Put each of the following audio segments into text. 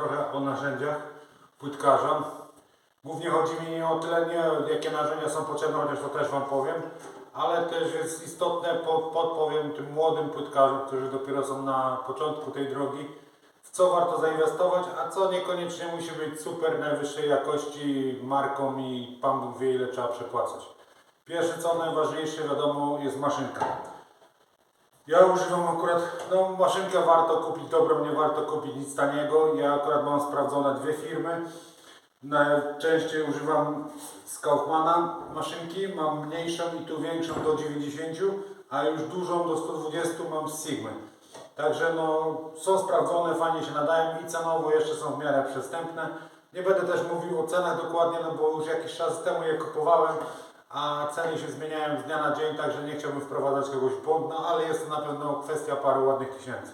trochę o narzędziach płytkarza. Głównie chodzi mi o tyle nie, jakie narzędzia są potrzebne, chociaż to też Wam powiem, ale też jest istotne, po, podpowiem tym młodym płytkarzom, którzy dopiero są na początku tej drogi, w co warto zainwestować, a co niekoniecznie musi być super najwyższej jakości marką i Pan Bóg wie ile trzeba przepłacać. Pierwsze co najważniejsze wiadomo jest maszynka. Ja używam akurat, no maszynkę warto kupić dobrą, nie warto kupić nic taniego. Ja akurat mam sprawdzone dwie firmy. Najczęściej używam z Kaufmana maszynki, mam mniejszą i tu większą do 90, a już dużą do 120 mam z Sigmy. Także no, są sprawdzone, fajnie się nadają i cenowo jeszcze są w miarę przystępne. Nie będę też mówił o cenach dokładnie, no bo już jakiś czas temu je kupowałem, a ceny się zmieniają z dnia na dzień, także nie chciałbym wprowadzać kogoś w błąd, no ale jest to na pewno kwestia paru ładnych tysięcy.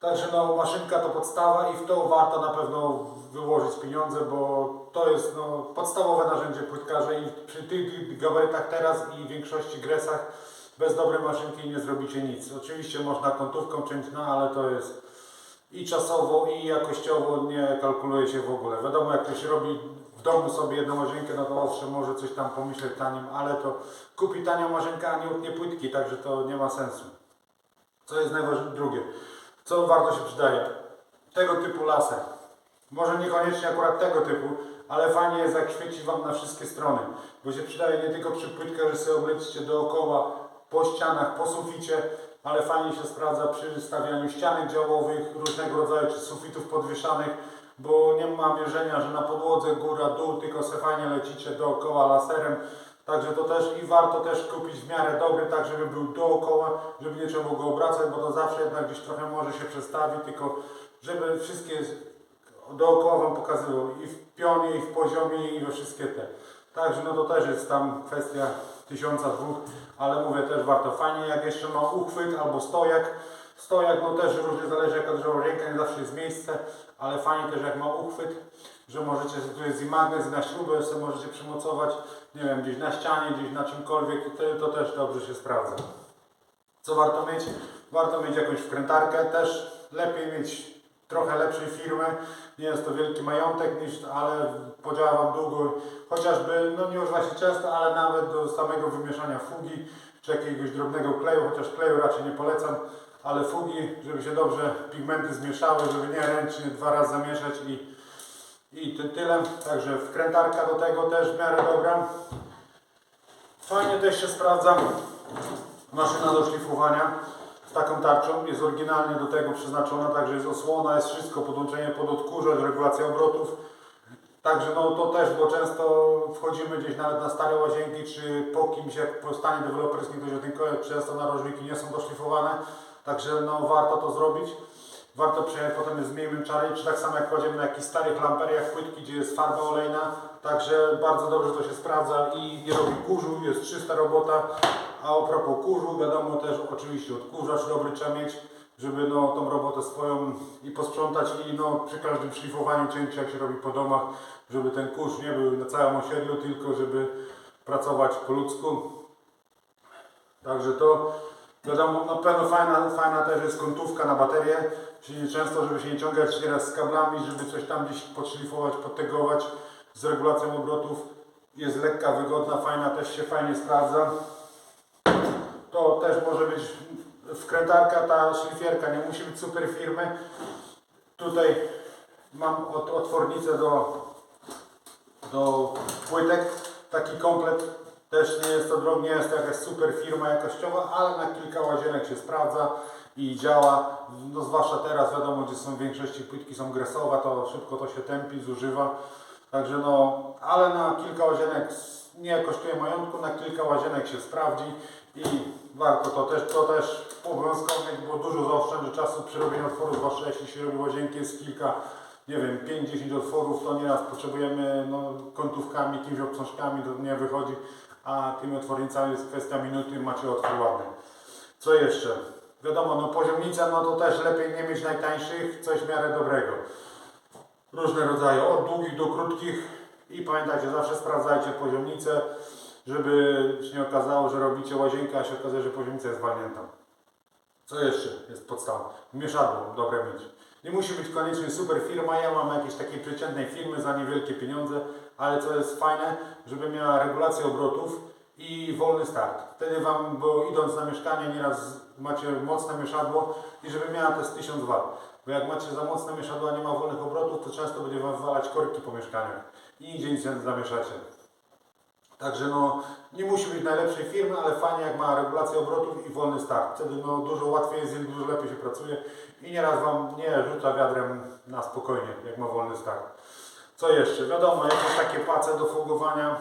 Także no, maszynka to podstawa i w to warto na pewno wyłożyć pieniądze, bo to jest no, podstawowe narzędzie płytkarza i przy tych gabarytach teraz i większości gresach bez dobrej maszynki nie zrobicie nic. Oczywiście można kątówką ciąć, no ale to jest i czasowo i jakościowo nie kalkuluje się w ogóle. Wiadomo jak ktoś robi domu sobie jedną łazienkę, no to owszem może coś tam pomyśleć tanim, ale to kupi tanią maszynkę, a nie utnie płytki, także to nie ma sensu. Co jest najważniejsze? Drugie. Co warto się przydaje? Tego typu laser. Może niekoniecznie akurat tego typu, ale fajnie jest jak świeci Wam na wszystkie strony. Bo się przydaje nie tylko przy płytkach, że sobie oblecicie dookoła, po ścianach, po suficie, ale fajnie się sprawdza przy stawianiu ścianek działowych, różnego rodzaju, czy sufitów podwieszanych, bo nie ma mierzenia, że na podłodze góra, dół, tylko se fajnie lecicie dookoła laserem. Także to też i warto też kupić w miarę dobry, tak żeby był dookoła, żeby nie trzeba go obracać, bo to zawsze jednak gdzieś trochę może się przestawi, tylko żeby wszystkie dookoła Wam pokazywał i w pionie, i w poziomie, i we wszystkie te. Także no to też jest tam kwestia tysiąca dwóch, ale mówię też warto. Fajnie jak jeszcze ma uchwyt albo stojak. Stojak no też różnie zależy jaka duża ręka, nie zawsze jest miejsce, ale fajnie też jak ma uchwyt, że możecie, tu jest i na śrubę sobie możecie przymocować, nie wiem, gdzieś na ścianie, gdzieś na czymkolwiek, to, to też dobrze się sprawdza. Co warto mieć? Warto mieć jakąś wkrętarkę, też lepiej mieć trochę lepszej firmy. Nie jest to wielki majątek, niż, ale podziała Wam długo, chociażby, no nie używa się często, ale nawet do samego wymieszania fugi, czy jakiegoś drobnego kleju, chociaż kleju raczej nie polecam, ale fugi, żeby się dobrze pigmenty zmieszały, żeby nie ręcznie dwa razy zamieszać i, i ty, tyle. Także wkrętarka do tego też w miarę dobra. Fajnie też się sprawdza maszyna do szlifowania z taką tarczą. Jest oryginalnie do tego przeznaczona, także jest osłona, jest wszystko, podłączenie pod odkurzacz, regulacja obrotów. Także no to też, bo często wchodzimy gdzieś nawet na stare łazienki, czy po kimś, jak po stanie deweloperskim ktoś otynkuje, często narożniki nie są doszlifowane, także no warto to zrobić. Warto przejechać potem z miejmym czarem, czy tak samo jak kładziemy na jakichś starych lamperiach płytki, gdzie jest farba olejna, także bardzo dobrze to się sprawdza i nie robi kurzu, jest czysta robota. A a propos kurzu, wiadomo też oczywiście odkurzacz dobry trzeba mieć, żeby no, tą robotę swoją i posprzątać i no, przy każdym szlifowaniu cięciu jak się robi po domach, żeby ten kurz nie był na całym osiedlu, tylko żeby pracować po ludzku. Także to wiadomo, na pewno fajna, fajna też jest kątówka na baterię, czyli często, żeby się nie ciągać nieraz z kablami, żeby coś tam gdzieś podszlifować, podtegować z regulacją obrotów. Jest lekka, wygodna, fajna, też się fajnie sprawdza. To też może być wkrętarka, ta szlifierka, nie musi być super firmy. Tutaj mam od, otwornicę do, do płytek, taki komplet. Też nie jest to drogi, nie jest to jakaś super firma jakościowa, ale na kilka łazienek się sprawdza i działa. No zwłaszcza teraz wiadomo, gdzie są w większości płytki są gresowe, to szybko to się tępi, zużywa. Także no, ale na kilka łazienek nie kosztuje majątku, na kilka łazienek się sprawdzi i warto to też, to też obowiązkowo bo dużo zaoszczędzi czasu przy robieniu otworów, zwłaszcza jeśli się robi łazienki, jest kilka, nie wiem, 5-10 otworów, to nieraz potrzebujemy no, kątówkami, jakimiś obsążkami, to nie wychodzi, a tymi otwornicami jest kwestia minuty, macie otwór ładny. Co jeszcze? Wiadomo, no poziomnica, no to też lepiej nie mieć najtańszych, coś w miarę dobrego różne rodzaje, od długich do krótkich i pamiętajcie, zawsze sprawdzajcie poziomnicę, żeby się nie okazało, że robicie łazienkę, a się okazuje, że poziomnica jest walnięta. Co jeszcze jest podstawą? Mieszadło dobre mieć. Nie musi być koniecznie super firma, ja mam jakieś takiej przeciętnej firmy za niewielkie pieniądze, ale co jest fajne, żeby miała regulację obrotów i wolny start. Wtedy Wam, bo idąc na mieszkanie nieraz macie mocne mieszadło i żeby miała te z 1000 W. Bo jak macie za mocne mieszadło, a nie ma wolnych obrotów, to często będzie Wam wywalać korki po mieszkaniach i nigdzie nic nie zamieszacie. Także no, nie musi być najlepszej firmy, ale fajnie jak ma regulację obrotów i wolny start. Wtedy no, dużo łatwiej jest dużo lepiej się pracuje i nieraz Wam nie rzuca wiadrem na spokojnie, jak ma wolny start. Co jeszcze? Wiadomo, jakieś takie pace do fogowania,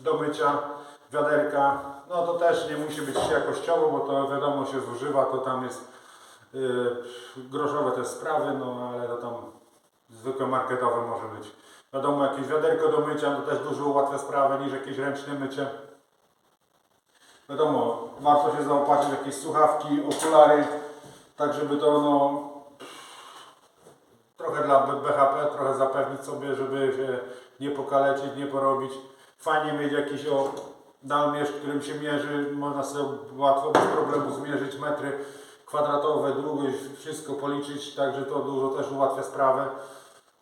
do mycia, wiaderka, no to też nie musi być jakościowo, bo to wiadomo się zużywa, to tam jest yy, groszowe te sprawy, no ale to tam zwykłe marketowe może być. Wiadomo, jakieś wiaderko do mycia to też dużo ułatwia sprawę niż jakieś ręczne mycie. Wiadomo, warto się zaopatrzyć w jakieś słuchawki, okulary, tak żeby to no, trochę dla BHP, trochę zapewnić sobie, żeby się nie pokalecić, nie porobić. Fajnie mieć jakiś o dalmierz, którym się mierzy, można sobie łatwo bez problemu zmierzyć metry kwadratowe, długość, wszystko policzyć, także to dużo też ułatwia sprawę.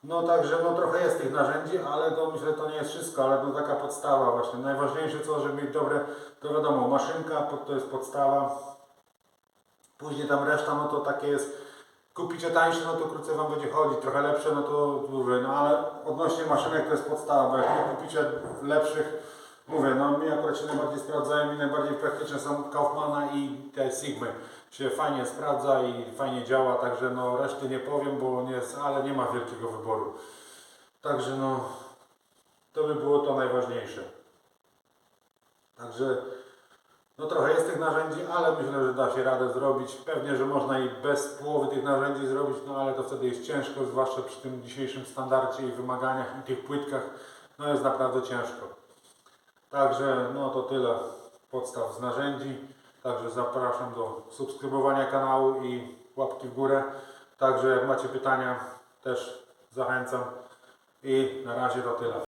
No także no trochę jest tych narzędzi, ale to myślę, to nie jest wszystko, ale to taka podstawa właśnie. Najważniejsze co, żeby mieć dobre, to wiadomo, maszynka to jest podstawa. Później tam reszta, no to takie jest, kupicie tańsze, no to krócej Wam będzie chodzić, trochę lepsze, no to dłużej, no ale odnośnie maszynek to jest podstawa, bo jak nie kupicie lepszych, mówię, no mi akurat się najbardziej sprawdzają i najbardziej praktyczne są Kaufmana i te Sigmy. Się fajnie sprawdza i fajnie działa, także no reszty nie powiem, bo nie jest, ale nie ma wielkiego wyboru. Także no, to by było to najważniejsze. Także no trochę jest tych narzędzi, ale myślę, że da się radę zrobić. Pewnie, że można i bez połowy tych narzędzi zrobić, no ale to wtedy jest ciężko, zwłaszcza przy tym dzisiejszym standardzie i wymaganiach i tych płytkach, no jest naprawdę ciężko. Także no to tyle podstaw z narzędzi. Także zapraszam do subskrybowania kanału i łapki w górę. Także jak macie pytania, też zachęcam. I na razie to tyle.